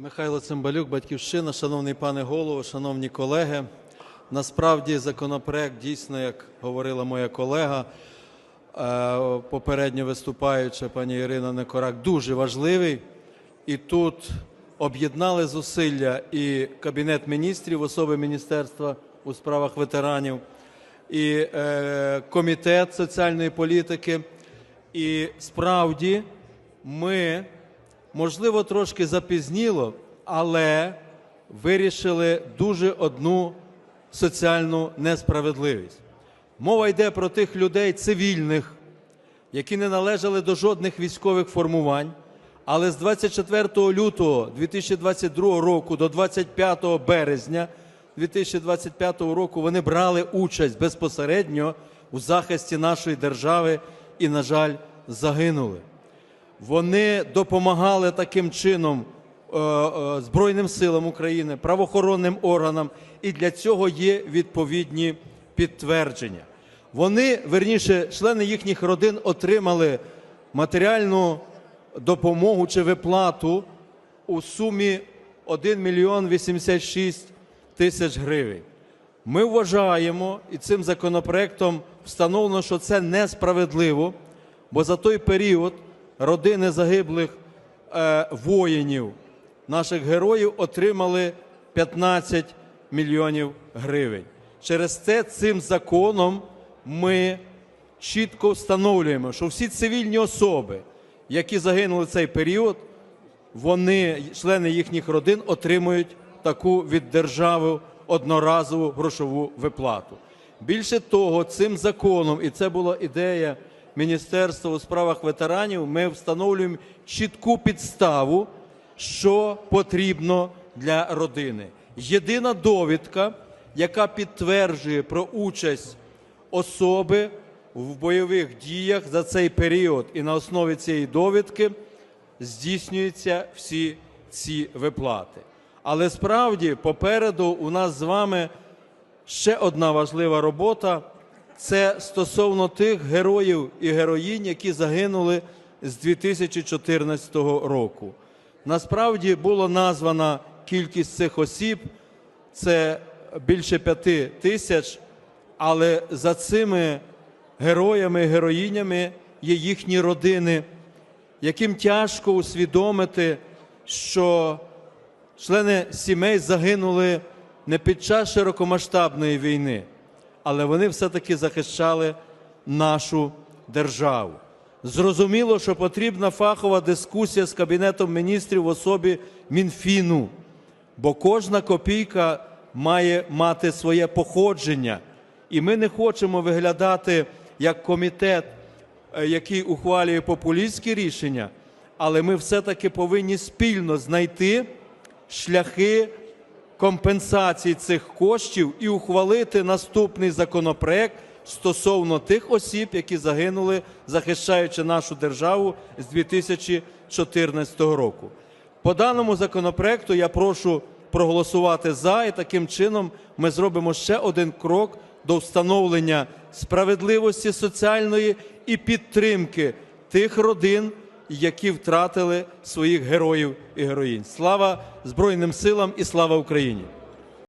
Михайло Цимбалюк, Батьківщина, шановний пане голово, шановні колеги. Насправді законопроект дійсно, як говорила моя колега, е, попередньо виступаюча пані Ірина Некорак, дуже важливий. І тут об'єднали зусилля і Кабінет міністрів, особи Міністерства у справах ветеранів, і е, Комітет соціальної політики. І справді ми можливо, трошки запізніло, але вирішили дуже одну соціальну несправедливість. Мова йде про тих людей цивільних, які не належали до жодних військових формувань, але з 24 лютого 2022 року до 25 березня 2025 року вони брали участь безпосередньо у захисті нашої держави і, на жаль, загинули. Вони допомагали таким чином е, е, Збройним силам України, правоохоронним органам, і для цього є відповідні підтвердження. Вони, верніше, члени їхніх родин отримали матеріальну допомогу чи виплату у сумі 1 мільйон 86 тисяч гривень. Ми вважаємо, і цим законопроектом встановлено, що це несправедливо, бо за той період родини загиблих е, воїнів, наших героїв, отримали 15 мільйонів гривень. Через це цим законом ми чітко встановлюємо, що всі цивільні особи, які загинули в цей період, вони, члени їхніх родин, отримують таку від держави одноразову грошову виплату. Більше того, цим законом, і це була ідея Міністерства у справах ветеранів, ми встановлюємо чітку підставу, що потрібно для родини. Єдина довідка, яка підтверджує про участь особи в бойових діях за цей період, і на основі цієї довідки здійснюються всі ці виплати. Але справді попереду у нас з вами ще одна важлива робота це стосовно тих героїв і героїнь, які загинули з 2014 року. Насправді була названа кількість цих осіб, це більше п'яти тисяч, але за цими героями і героїнями є їхні родини, яким тяжко усвідомити, що члени сімей загинули не під час широкомасштабної війни, але вони все-таки захищали нашу державу. Зрозуміло, що потрібна фахова дискусія з Кабінетом міністрів в особі Мінфіну, бо кожна копійка має мати своє походження. І ми не хочемо виглядати як комітет, е, який ухвалює популістські рішення, але ми все-таки повинні спільно знайти шляхи компенсації цих коштів і ухвалити наступний законопроект стосовно тих осіб, які загинули, захищаючи нашу державу з 2014 року. По даному законопроекту я прошу проголосувати за, і таким чином ми зробимо ще один крок до встановлення справедливості соціальної і підтримки тих родин, які втратили своїх героїв і героїнь. Слава Збройним силам і слава Україні!